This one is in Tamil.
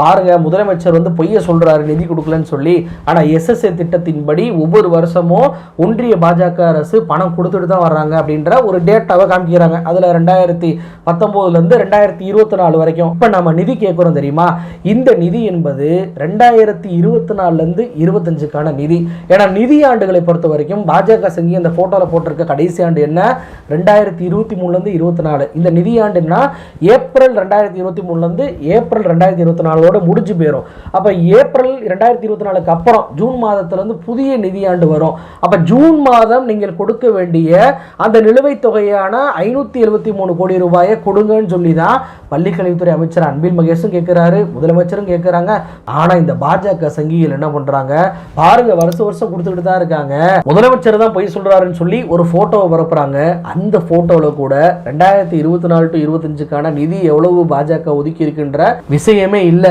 பாருங்க முதலமைச்சர் வந்து பொய்ய சொல்றாரு நிதி கொடுக்கலன்னு சொல்லி. ஆனா எஸ்எஸ்ஏ திட்டத்தின்படி ஒவ்வொரு வருஷமும் ஒன்றிய பாஜக அரசு பணம் கொடுத்துட்டு தான் வர்றாங்க அப்படின்ற ஒரு டேட்டாவை காமிக்கிறாங்க. அதுல ரெண்டாயிரத்தி பத்தொம்போதுலேருந்து ரெண்டாயிரத்தி இருபத்தி நாலு வரைக்கும். இப்போ நம்ம நிதி கேட்குறோம் தெரியுமா? இந்த நிதி என்பது ரெண்டாயிரத்தி இருபத்தி நாலுலேருந்து இருபத்தஞ்சுக்கான நிதி. ஏன்னா நிதி ஆண்டுகளை பொறுத்த வரைக்கும் பாஜக சங்கி அந்த ஃபோட்டோவில் போட்டிருக்க கடைசி ஆண்டு என்ன? ரெண்டாயிரத்தி இருபத்தி மூணுலேருந்து இருபத்தி நாலு. இந்த நிதி ஆண்டுன்னா ஏப்ரல் ரெண்டாயிரத்தி இருபத்தி மூணுலேருந்து ஏப்ரல் ரெண்டாயிரத்தி இருபத்தி நாலு இதோட முடிஞ்சு போயிடும் அப்போ ஏப்ரல் ரெண்டாயிரத்தி இருபத்தி நாலுக்கு அப்புறம் ஜூன் மாதத்துல இருந்து புதிய நிதியாண்டு வரும். அப்போ ஜூன் மாதம் நீங்கள் கொடுக்க வேண்டிய அந்த நிலுவைத் தொகையான ஐநூத்தி எழுபத்தி மூணு கோடி ரூபாயை கொடுங்கன்னு சொல்லி தான் பள்ளிக்கல்வித்துறை அமைச்சர் அன்பில் மகேஷும் கேட்குறாரு முதலமைச்சரும் கேட்குறாங்க. ஆனா இந்த பாஜக சங்கிகள் என்ன பண்றாங்க? பாருங்க வருஷம் வருஷம் கொடுத்துக்கிட்டு தான் இருக்காங்க. முதலமைச்சர் தான் பொய் சொல்கிறாருன்னு சொல்லி ஒரு ஃபோட்டோவை பரப்புகிறாங்க அந்த ஃபோட்டோவில் கூட ரெண்டாயிரத்தி இருபத்தி நாலு டு இருபத்தஞ்சுக்கான நிதி எவ்வளவு பாஜக ஒதுக்கி இருக்கின்ற விஷயமே இல்லை.